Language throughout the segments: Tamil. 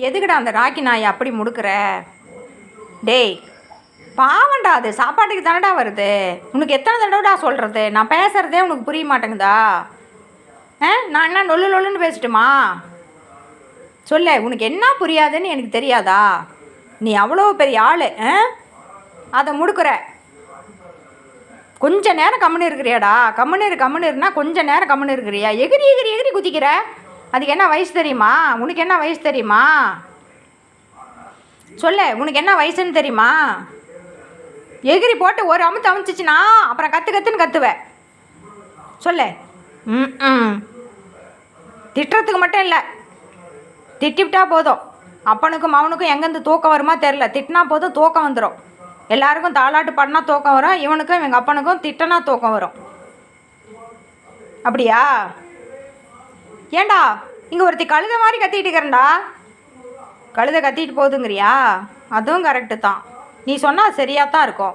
எதுக்குடா அந்த ராக்கி நாய் அப்படி முடுக்குற? டேய் பாவண்டா அது. சாப்பாட்டுக்கு தானடா வருது? உனக்கு எத்தனை தடவைடா சொல்கிறது நான் பேசுகிறதே உனக்கு புரிய மாட்டேங்குதா? ஆ? நான் என்ன நொல்லு நொல்லுன்னு பேசட்டுமா? சொல்ல உனக்கு என்ன புரியாதுன்னு எனக்கு தெரியாதா? நீ அவ்வளோ பெரிய ஆள் ஆ? அதை முடுக்கிற. கொஞ்ச நேரம் கம்முன்னு இருக்கிறியாடா. கம்முன்னு இரு கம்முன்னு இருந்தால் கொஞ்ச நேரம் கம்முன்னு இருக்கிறியா? எகிரி எகிரி எகிரி குதிக்கிற. அதுக்கு என்ன வயசு தெரியுமா? உனக்கு என்ன வயசு தெரியுமா? சொல்ல உனக்கு என்ன வயசுன்னு தெரியுமா? எகிரி போட்டு ஒரு அமுத்து அமுச்சிச்சுனா அப்புறம் கற்று கற்றுன்னு கற்றுவேன் சொல்ல. ம் ம் திட்டுறதுக்கு மட்டும் இல்லை. திட்டிவிட்டா போதும். அப்பனுக்கும் அவனுக்கும் எங்கேருந்து தூக்கம் வருமா தெரில திட்டினா போதும் தூக்கம் வந்துடும் எல்லாருக்கும் தாளாட்டு பாடினா தூக்கம் வரும். இவனுக்கும் எங்கள் அப்பனுக்கும் திட்டனா தூக்கம் வரும். அப்படியா? ஏண்டா? இங்கே ஒருத்தி கழுதை மாதிரி கத்திட்டு இருக்கிறேன்டா. கழுதை கத்திட்டு போகுதுங்கிறியா? அதுவும் கரெக்டு தான். நீ சொன்னால் சரியாக தான் இருக்கும்.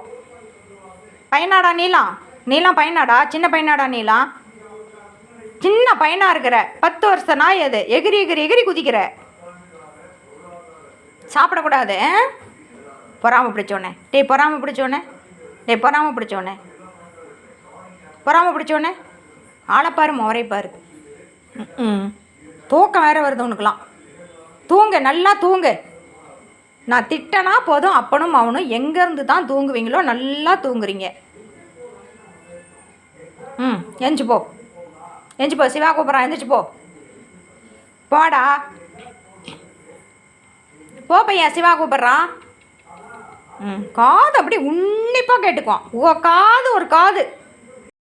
பையனாடா நீலாம் நீலாம் பையனாடா? சின்ன பையனாடா நீலாம் சின்ன பையனாக இருக்கிற. பத்து வருஷ நாய் அது. எகிரி எகிரி எகிரி குதிக்கிற. சாப்பிடக்கூடாது ஆ? பிடிச்சோன்னே டேய் பொறாமல் பிடிச்சோன்னே டேய் பொறாமல் பிடிச்சோன்னே பொறாமல் பிடிச்சோன்னே ஆளைப்பாரு முறை தூக்கம் வேற வருது உனக்குலாம் தூங்க நல்லா தூங்கு. நான் திட்டனா போதும் அப்பனும் அவனும் எங்கேருந்து தான் தூங்குவீங்களோ நல்லா தூங்குறீங்க. ம் எஞ்சி போ. எஞ்சி போ சிவா கூப்பிட்றான் எந்திரிச்சு போ. போடா. போ பையன் சிவா கூப்பிட்றான். ம் காது அப்படி உன்னிப்பாக கேட்டுக்குவான். உன் காது ஒரு காது.